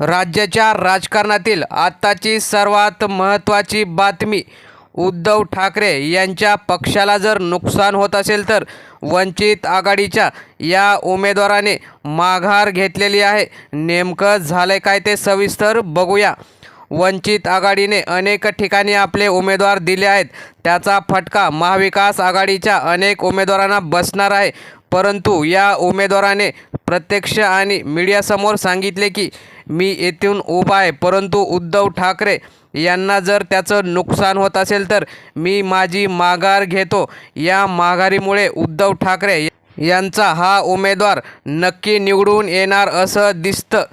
राज्याच्या राजकारणातील आत्ताची सर्वात महत्त्वाची बातमी उद्धव ठाकरे यांच्या पक्षाला जर नुकसान होत असेल तर वंचित आघाडीच्या या उमेदवाराने माघार घेतलेली आहे. नेमकं झालं काय ते सविस्तर बघूया. वंचित आघाडीने अनेक ठिकाणी आपले उमेदवार दिले आहेत. त्याचा फटका महाविकास आघाडीच्या अनेक उमेदवारांना बसणार आहे. परंतु या उमेदवाराने प्रत्यक्ष आणि मीडियासमोर सांगितले की मी येथून उभा आहे परंतु उद्धव ठाकरे यांना जर त्याचं नुकसान होत असेल तर मी माझी माघार घेतो. या माघारीमुळे उद्धव ठाकरे यांचा हा उमेदवार नक्की निवडून येणार असं दिसतं.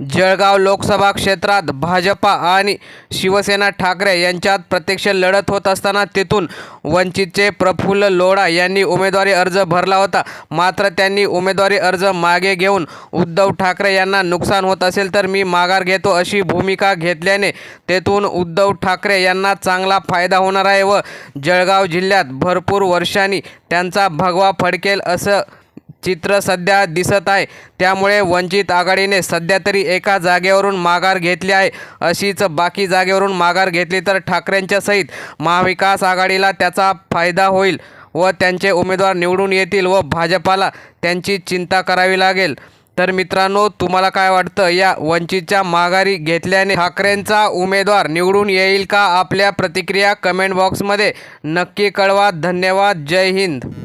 जळगाव लोकसभा क्षेत्रात भाजपा आणि शिवसेना ठाकरे यांच्यात प्रत्यक्ष लढत होत असताना तेथून वंचितचे प्रफुल्ल लोढा यांनी उमेदवारी अर्ज भरला होता. मात्र त्यांनी उमेदवारी अर्ज मागे घेऊन उद्धव ठाकरे यांना नुकसान होत असेल तर मी माघार घेतो अशी भूमिका घेतल्याने तेथून उद्धव ठाकरे यांना चांगला फायदा होणार आहे व जळगाव जिल्ह्यात भरपूर वर्षांनी त्यांचा भगवा फडकेल असं चित्र सध्या दिसत आहे. त्यामुळे वंचित आघाडीने सध्या तरी एका जागेवरून माघार घेतली आहे. अशीच बाकी जागेवरून माघार घेतली तर ठाकरेंच्या सहित महाविकास आघाडीला त्याचा फायदा होईल व त्यांचे उमेदवार निवडून येतील व भाजपाला त्यांची चिंता करावी लागेल. तर मित्रांनो तुम्हाला काय वाटतं? या वंचितच्या माघारी घेतल्याने ठाकरेंचा उमेदवार निवडून येईल का? आपल्या प्रतिक्रिया कमेंट बॉक्समध्ये नक्की कळवा. धन्यवाद. जय हिंद.